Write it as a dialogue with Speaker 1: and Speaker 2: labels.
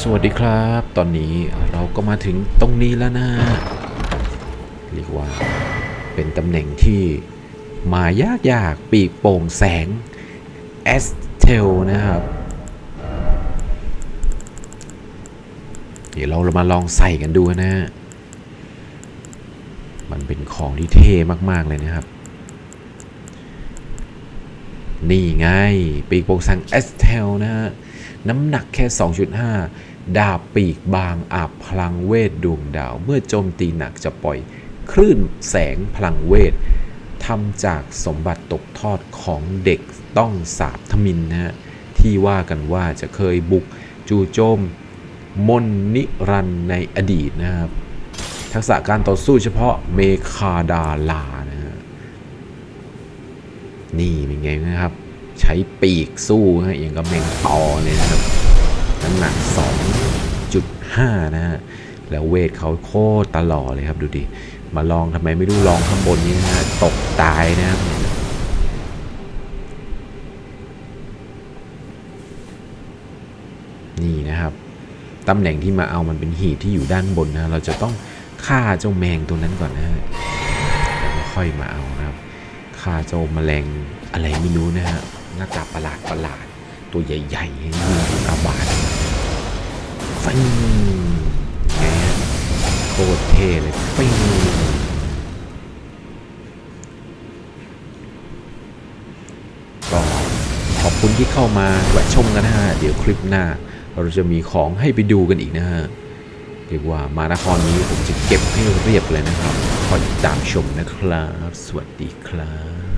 Speaker 1: สวัสดีครับ ตอนนี้เราก็มาถึงตรงนี้แล้วนะเรียกว่าเป็นตำแหน่งที่มายากยากปีกโป่งแสงเอสเทลนะครับ เดี๋ยวเรามาลองใส่กันดูนะมันเป็นของที่เท่มาก ๆ เลยนะครับ นี่ไง ปีกโป่งแสงเอสเทลนะฮะ น้ำหนักแค่ 2.5 ดาบปีกบางอาบพลังเวทดวงดาว เมื่อโจมตีหนักจะปล่อยคลื่นแสงพลังเวททำจากสมบัติตกทอดของเด็กต้องสาบทมินนะฮะที่ว่ากันว่าจะเคยบุกจู่โจมมนนิรันในอดีตนะครับ ทักษะการต่อสู้เฉพาะเมคาดาลานะฮะนี่เป็นไงนะครับ ใช้ปีกสู้ฮะอย่างกับแมงปอเลยนะครับ น้ำหนัก 2.5 นะฮะ แล้วเวทเขาโคตรตลอดเลยครับดูดิ มาลองทำไมไม่รู้ลองข้างบนนี้นะฮะตกตายนะครับนี่นะครับ ตำแหน่งที่มาเอามันเป็นหีบที่อยู่ด้านบนนะ เราจะต้องฆ่าเจ้าแมงตัวนั้นก่อนนะฮะแล้วค่อยมาเอานะครับฆ่าเจ้าแมลงอะไรไม่รู้นะฮะ หน้าตาประหลาดประหลาด ตัวใหญ่ๆยิงกระบาดฟิงไงฮะโคตรเท่เลยฟิงก็ขอบคุณที่เข้ามาแวะชมกันนะฮะ เดี๋ยวคลิปหน้า เราจะมีของให้ไปดูกันอีกนะฮะเรียกว่ามานครนี้ผมจะเก็บให้เรียบเลยนะครับ คอยติดตามชมนะครับ สวัสดีครับ